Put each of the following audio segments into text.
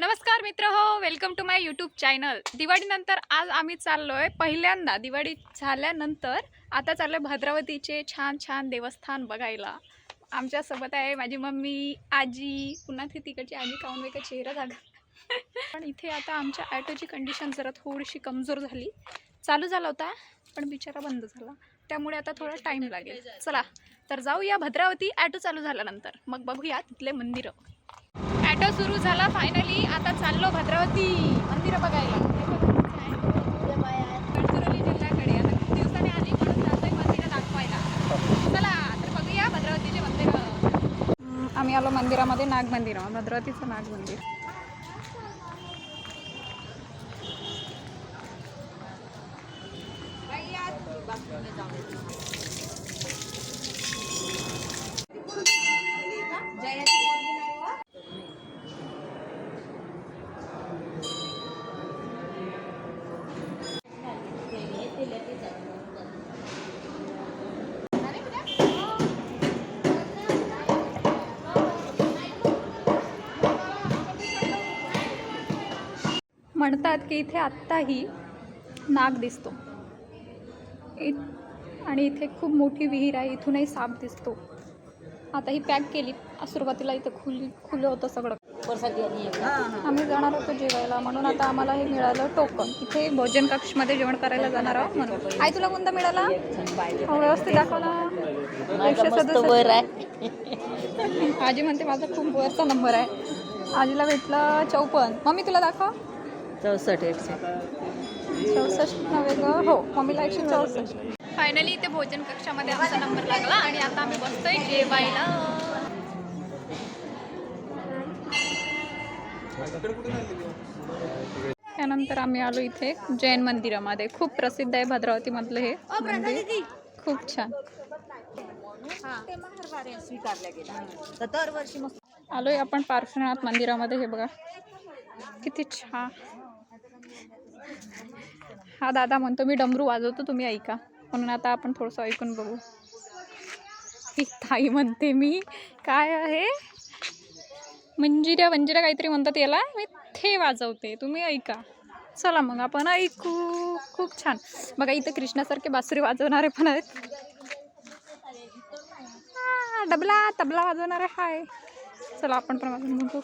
नमस्कार मित्र हो welcome to my YouTube channel दिवाळीनंतर आज आम्ही चाललो आहे पहिल्यांदा दिवाळी झाल्यानंतर आता चाललो आहे भद्रावतीचे छान छान देवस्थान बघायला. आमच्यासोबत आहे माझी मम्मी आजी पुन्हा ती तिकडची आजी काऊन वेगळा चेहरा झाला पण इथे आता आमच्या ॲटोची कंडिशन जरा थोडीशी कमजोर झाली. चालू झाला होता पण बिचारा बंद झाला. त्यामुळे आता थोडा टाईम लागेल. चला तर जाऊया भद्रावती ॲटो चालू झाल्यानंतर. मग बघूया तिथले मंदिरं. ॲटो सुरू झाला फायनली आता चाललो भद्रावती मंदिरं बघायला. गडचिरोली जिल्ह्याकडे. आता खूप दिवसाने आली म्हणून जातोय मंदिरं दाखवायला. चला तर बघूया भद्रावतीचे मंदिर. आम्ही आलो मंदिरामध्ये नाग मंदिर. भद्रावतीचं नाग मंदिर. म्हणतात की इथे आत्ताही नाग दिसतो. इ आणि इथे खूप मोठी विहीर आहे इथूनही साप दिसतो. आता ही पॅक केली सुरुवातीला इथं खुली खुलं होतं सगळं. आम्ही जाणार होतो जेवायला म्हणून आता आम्हाला हे मिळालं टोकन. इथे भोजन कक्षमध्ये जेवण करायला जाणार आहोत म्हणून. आई तुला कोणता मिळाला? हो, व्यवस्थित दाखव ना. एकशे सदुसष्ट. आजी म्हणते माझा खूप वरचा नंबर आहे. आजीला भेटलं चौपन्न. मम्मी तुला दाखव. चौसष्ट एकशे चौसष्ट नव्हे ग. हो मम्मीला एकशे चौसष्ट. फायनली इथे भोजन कक्षामध्ये आमचा नंबर लागला आणि आता आम्ही बसतोय जेवायला. त्यानंतर आम्ही आलो इथे जैन मंदिरामध्ये. खूप प्रसिद्ध आहे भद्रावतीमधलं हे मंदिर. खूप छान. आलोय आपण पार्श्वनाथ मंदिरामध्ये हे बघा. किती छान. हा दादा म्हणतो मी डमरू वाजवतो तुम्ही ऐका. म्हणून आता आपण थोडंसं ऐकून बघू. ही ताई म्हणते मी काय आहे? मंजिऱ्या मंजिऱ्या काहीतरी म्हणतात याला. मी ते वाजवते तुम्ही ऐका. चला मग आपण ऐकू. खूप छान. बघा इथं कृष्णासारखे बासुरी वाजवणारे पण आहेत. आ, डबला तबला वाजवणारे हाय. चला आपण पण वाजवून बघू.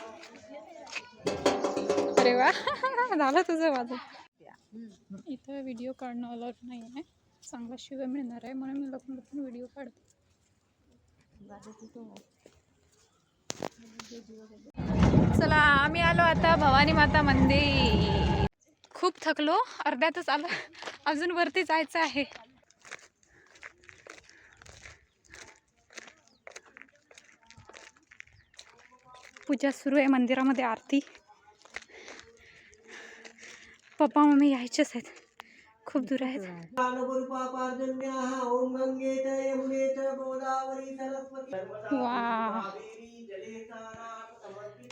अरे वा झालं तुझं वाजव. इथं व्हिडिओ काढणं अलर्ट नाही आहे चांगला शिव मिळणार आहे. म्हणून मी लपून लपून व्हिडिओ काढते. चला आम्ही आलो आता भवानी माता मंदिर. खूप थकलो. अर्ध्यातच आलो. अजून वरती जायचं आहे. पूजा सुरू आहे मंदिरामध्ये आरती. पप्पा मम्मी यायचेच आहेत. खूप दूर आहेत. वा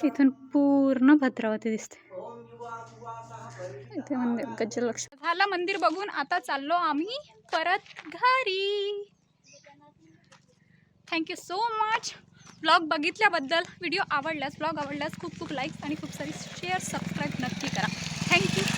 इथून पूर्ण भद्रावती दिसते. इथे मंदिर गजलक्ष झालं मंदिर बघून आता चाललो आम्ही परत घरी. Thank you so much vlog बघितल्याबद्दल video आवडल्यास ब्लॉग आवडल्यास खूप खूप लाईक्स आणि खूप सारी शेअर सबस्क्राईब नक्की करा. थँक्यू